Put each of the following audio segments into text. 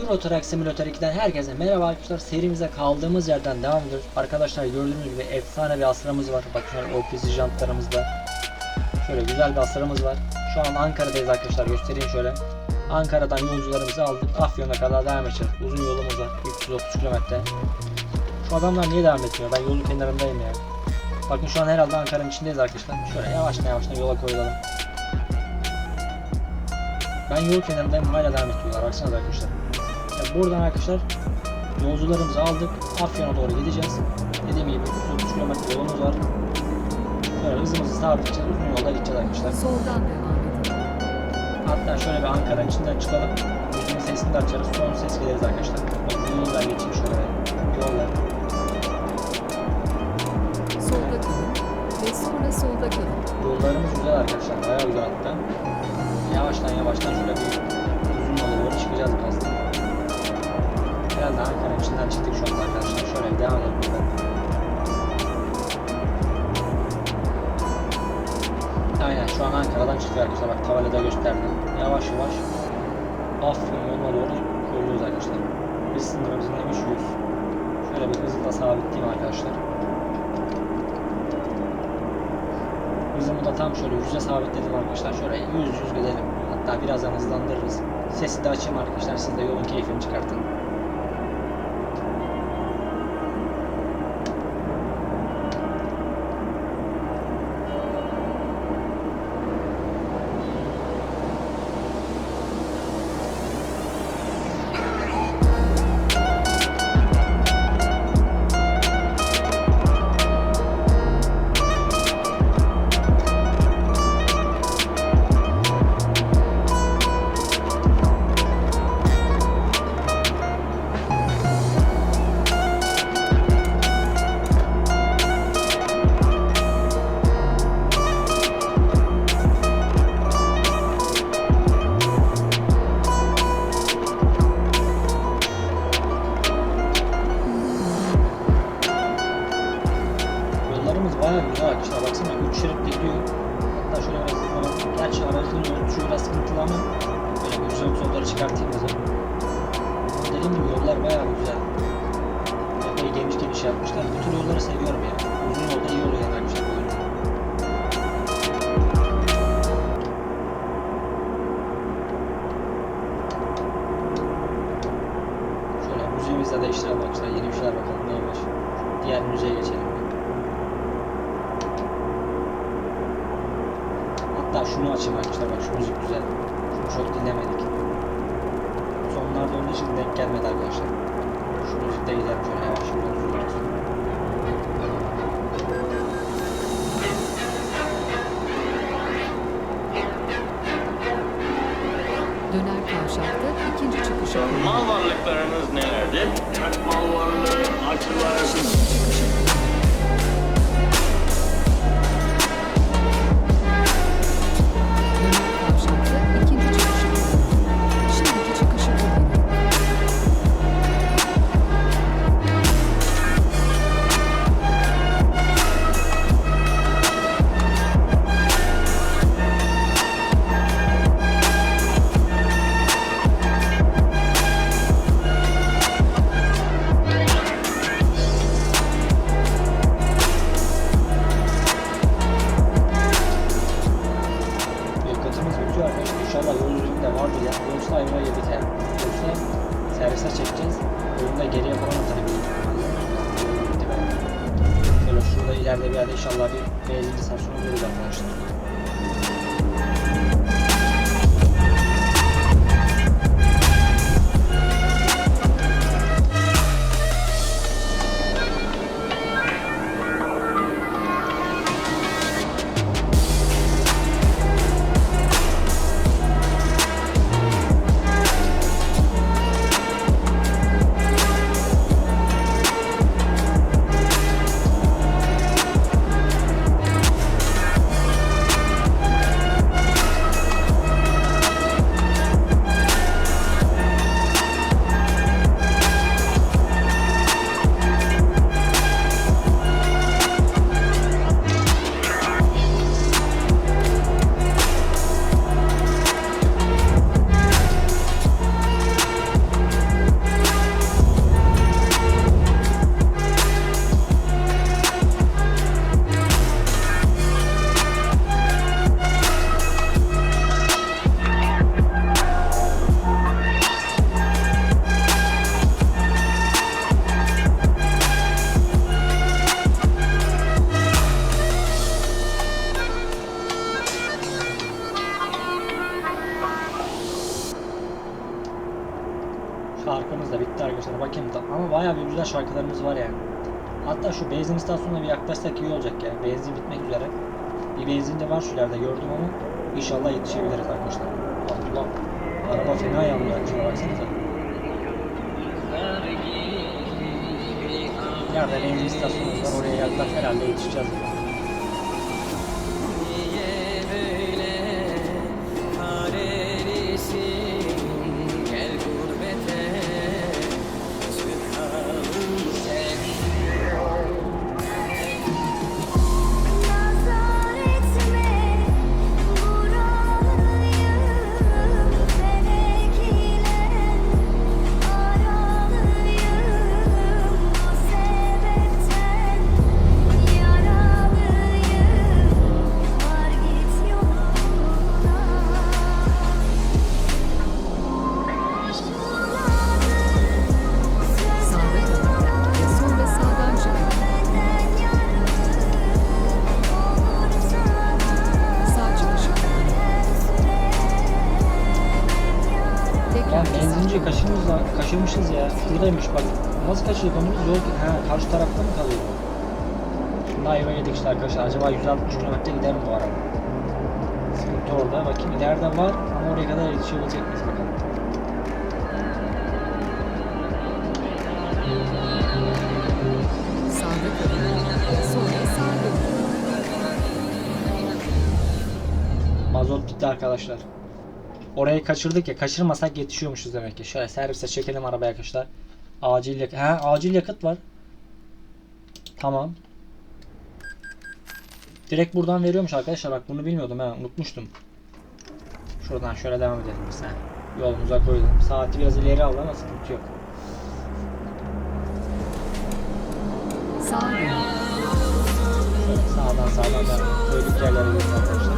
Euro Truck Simulator 2'den herkese merhaba arkadaşlar. Serimize kaldığımız yerden devam ediyoruz. Arkadaşlar gördüğünüz gibi efsane bir asrımız var. Bakın şöyle OPC jantlarımızda. Şöyle güzel bir asrımız var. Şu an Ankara'dayız arkadaşlar. Göstereyim şöyle. Ankara'dan yolcularımızı aldık. Afyon'a kadar devam edeceğiz. Uzun yolumuz var. 330 kilometre. Şu adamlar niye devam etmiyor? Ben yolun kenarındayım ya. Bakın şu an herhalde Ankara'nın içindeyiz arkadaşlar. Şöyle yavaştan yavaştan yola koyulalım. Ben yol kenarındayım hala devam ediyorlar. Baksanıza arkadaşlar. Buradan arkadaşlar yolcularımızı aldık. Afyon'a doğru gideceğiz. Dediğim gibi 330 kilometre yolumuz var. Şöyle hızımızı sabitleyeceğiz. Uzun yolda gideceğiz arkadaşlar. Soldan. Hatta şöyle bir Ankara'nın içinden çıkalım. Müziğin sesini de açarız. Son ses geliriz arkadaşlar. Bakın yoldan geçeyim şöyle. Yollar. Solda kalın. Ve sonra solda kalın. Yollarımız güzel arkadaşlar. Bayağı güzel hatta. Yavaştan yavaştan şöyle bir uzun yola doğru çıkacağız birazdan. Herhalde Ankara'nın içinden çıktık şu anda arkadaşlar. Şöyle devam edelim. buradan. Aynen şu an Ankara'dan çıkıyor arkadaşlar. Bak tabelada gösterdi. Yavaş yavaş Afyon yoluna doğru koyuyoruz arkadaşlar. Biz sınırımız neymiş 100. Şöyle bir hızla sabitleyeyim arkadaşlar. Hızımı da tam şöyle 100'e sabitledim arkadaşlar. Şöyle 100 100 gidelim. Hatta birazdan hızlandırırız. Sesi de açayım arkadaşlar. Siz de yolun keyfini çıkartın. Arkadaşlar. Baksana 3 şerit gidiyor. Hatta şöyle biraz hızlanalım. Gerçi aracın yolu şu biraz sıkıntılı ama böyle güzel solları çıkartayım. Ama dediğim gibi yollar bayağı güzel. Epey geniş geniş yapmışlar. Bu tür yolları seviyorum ya. Uzun yolda iyi oluyor yani arkadaşlar bu. Şöyle müziğimizle değiştirelim arkadaşlar. Yeni bir şeyler bakalım neymiş. Diğer müziğe geçelim. Şunu açayım arkadaşlar bak şu müzik güzel. Şunu çok dinlemedik. Sonlarda olduğu için denk gelmedi arkadaşlar. Şu müzikte gidelim şöyle yavaş yavaş. Döner kavşakta ikinci çıkışa. Mal varlıklarınız nelerdir? Mal varlığı açık arasında. Da. Ama bayağı bir güzel şarkılarımız var yani. Hatta şu benzin istasyonuna bir yaklaşsak iyi olacak ya. Benzin bitmek üzere. Bir benzin de var şu ileride gördüm ama inşallah yetişebiliriz arkadaşlar. Allah. Araba fena yanıyor arkadaşlar baksanıza. Nerede benzin istasyonumuz var oraya yaklaş herhalde yetişeceğiz. yani. Ya. Şuradaymış bak. Nasıl kaçırdık onu? Yol ha, karşı tarafta mı kalıyor? Şimdi ayva yedik işte arkadaşlar. Acaba 160 km gider mi bu araba? Sıkıntı orada. Bakayım ileride var ama oraya kadar yetişebilecek miyiz bakalım. Sağda kalın sonra. Mazot bitti arkadaşlar. Orayı kaçırdık ya. Kaçırmasak yetişiyormuşuz demek ki. Şöyle servise çekelim arabaya arkadaşlar. Acil yakıt. Ha acil yakıt var. Tamam. Direkt buradan veriyormuş arkadaşlar. Bak bunu bilmiyordum ha. Unutmuştum. Şuradan şöyle devam edelim biz. ha. Yolumuza koydum. Saati biraz ileri aldı ama sıkıntı yok. Şöyle sağdan sağdan devam. Koyduk yerlere gidiyoruz arkadaşlar.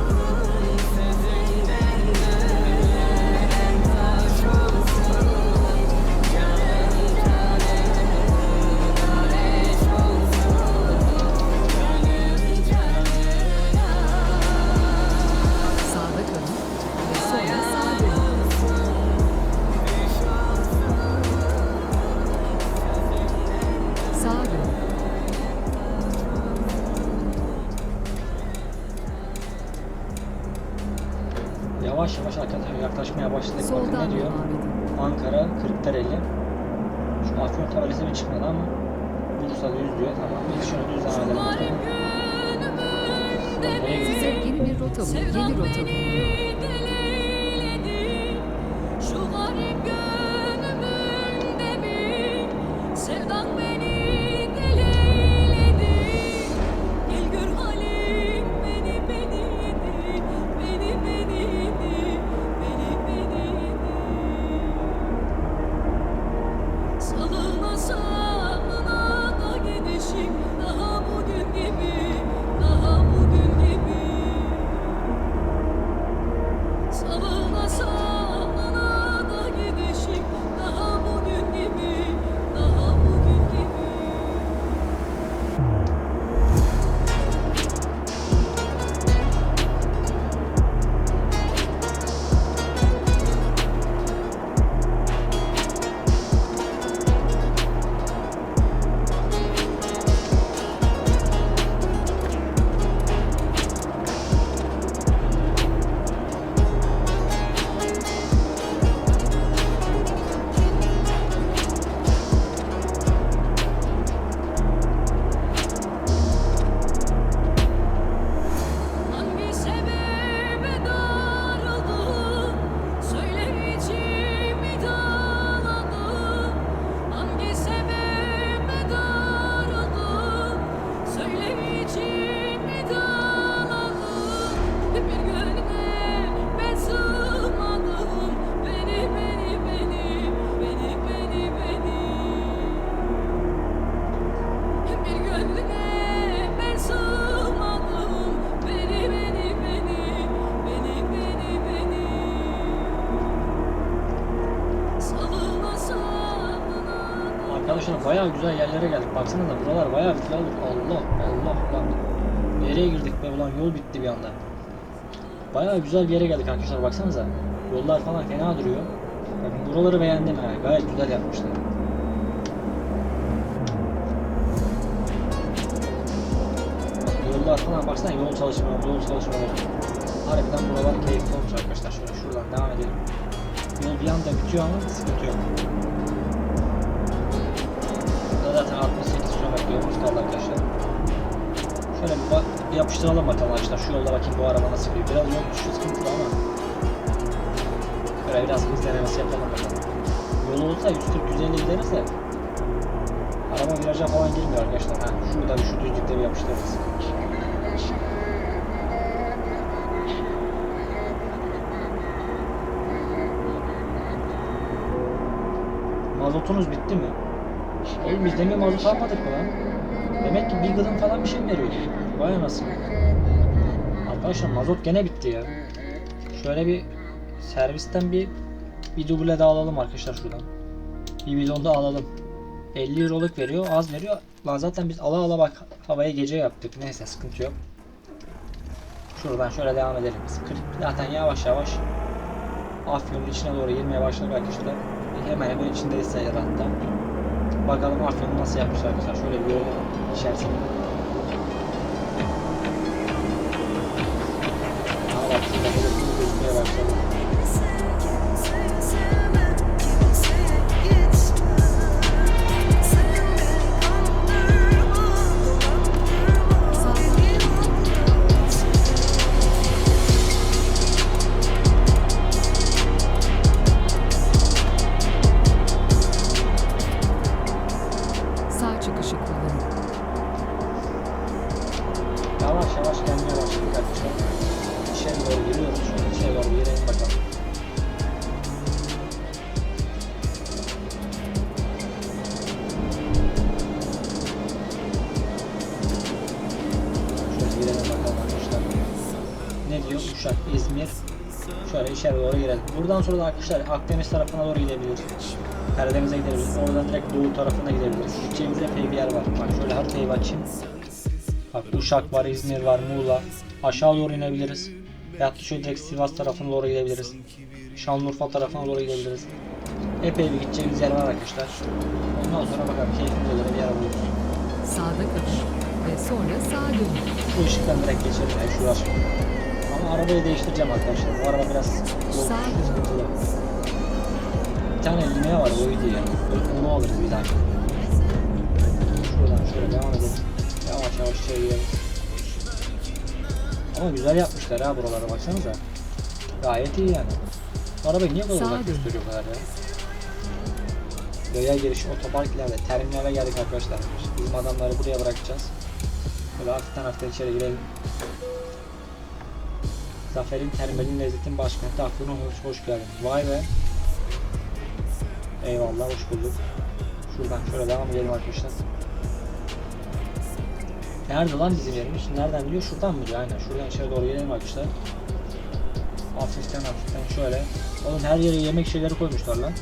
Bursa'da yüz diyor. Tamam. Bakalım. Nereye gidiyor? Size yeni bir rota bulun. Yeni rota bulun. Arkadaşlar bayağı güzel yerlere geldik. Baksanıza buralar bayağı güzel olmuş. Allah Allah bak. Nereye girdik be ulan yol bitti bir anda. Bayağı güzel bir yere geldik arkadaşlar baksanıza. Yollar falan fena duruyor. Bakın buraları beğendim ha. Gayet güzel yapmışlar. Yollar falan baksana yol çalışmaları, yol çalışmaları. Harbiden buralar keyifli olmuş arkadaşlar. Şöyle şuradan devam edelim. Yol bir anda bitiyor ama sıkıntı yok. Zaten 68 km kaldı arkadaşlar. Şöyle bir, bak, bir yapıştıralım bakalım arkadaşlar. Şu yolda bakayım bu araba nasıl gidiyor. Biraz yol düşüyor sıkıntılı ama. Böyle biraz hız denemesi yapalım bakalım. Yol olsa 140-150 gideriz de. Araba viraja falan girmiyor arkadaşlar. Ha, şurada şu düzlükte bir yapıştırırız. Mazotunuz bitti mi? Oğlum biz demin mazot almadık mı? Demek ki bir gıdım falan bir şey mi veriyor? Vay anasını. Arkadaşlar mazot gene bitti ya. Şöyle bir servisten bir bir duble daha alalım arkadaşlar şuradan. Bir bidon da alalım. 50 euroluk veriyor, az veriyor. Lan zaten biz ala ala bak havaya gece yaptık. Neyse sıkıntı yok. Şuradan şöyle devam edelim. Zaten yavaş yavaş Afyon'un içine doğru girmeye başladık arkadaşlar. Hemen hemen içindeyiz sayılır hatta. Bakalım Afyon'u nasıl yapmışlar arkadaşlar. Şöyle bir yol içerisinde. İçeri doğru girelim. Buradan sonra da arkadaşlar Akdeniz tarafına doğru gidebiliriz. Karadeniz'e gidebiliriz. Oradan direkt doğu tarafına gidebiliriz. Gideceğimiz epey bir yer var. Bak şöyle haritayı açayım. Bak Uşak var, İzmir var, Muğla. Aşağı doğru inebiliriz. Veyahut da şöyle direkt Sivas tarafına doğru gidebiliriz. Şanlıurfa tarafına doğru gidebiliriz. Epey bir gideceğimiz yer var arkadaşlar. Ondan sonra bakalım keyfimize göre bir yer buluruz. Sağda kalın. Ve sonra sağa dönün. Şu ışıktan direkt geçelim ya şu. Arabayı değiştireceğim arkadaşlar. Bu araba biraz sıkıntılı. Bir tane ilmeğe var oydu ya. Onu alırız bir daha. Şuradan şöyle devam edelim. Yavaş yavaş içeri girelim. Ama güzel yapmışlar ha buralara baksanıza. Gayet iyi yani. Arabayı niye Sağa uzak dön. gösteriyor bu kadar ya? Göğe giriş otopark ileride. Terminale geldik arkadaşlar. Bizim adamları buraya bırakacağız. Böyle hafiften hafiften içeri girelim. Zafer'in termalin lezzetin başkenti aklına hoş, hoş geldin. Vay be. Eyvallah hoş bulduk. Şuradan şöyle devam edelim arkadaşlar. Nerede lan bizim yerimiz? Nereden diyor? Şuradan mı diyor? Aynen şuradan içeri doğru gidelim arkadaşlar. Hafiften hafiften şöyle. Oğlum her yere yemek şeyleri koymuşlar lan.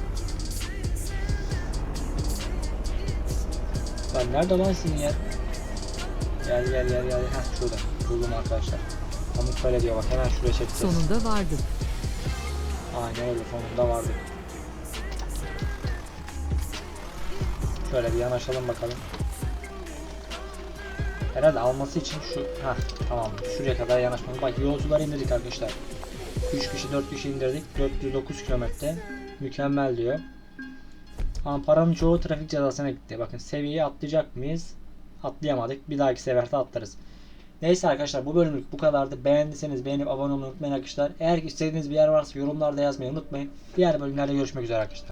Lan nerede lan sizin yer? Gel gel gel gel. Heh şurada. Buldum arkadaşlar. Pamuk böyle diyor bak hemen şuraya çekeceğiz. Sonunda vardık. Aynen öyle sonunda vardık. Şöyle bir yanaşalım bakalım. Herhalde alması için şu ha tamam şuraya kadar yanaşmamız. Bak yolcuları indirdik arkadaşlar. 3 kişi 4 kişi indirdik. 409 kilometre. Mükemmel diyor. Ama paranın çoğu trafik cezasına gitti. Bakın seviyeyi atlayacak mıyız? Atlayamadık. Bir dahaki seferde atlarız. Neyse arkadaşlar bu bölümlük bu kadardı. Beğendiyseniz beğenip abone olmayı unutmayın arkadaşlar. Eğer istediğiniz bir yer varsa yorumlarda yazmayı unutmayın. Diğer bölümlerde görüşmek üzere arkadaşlar.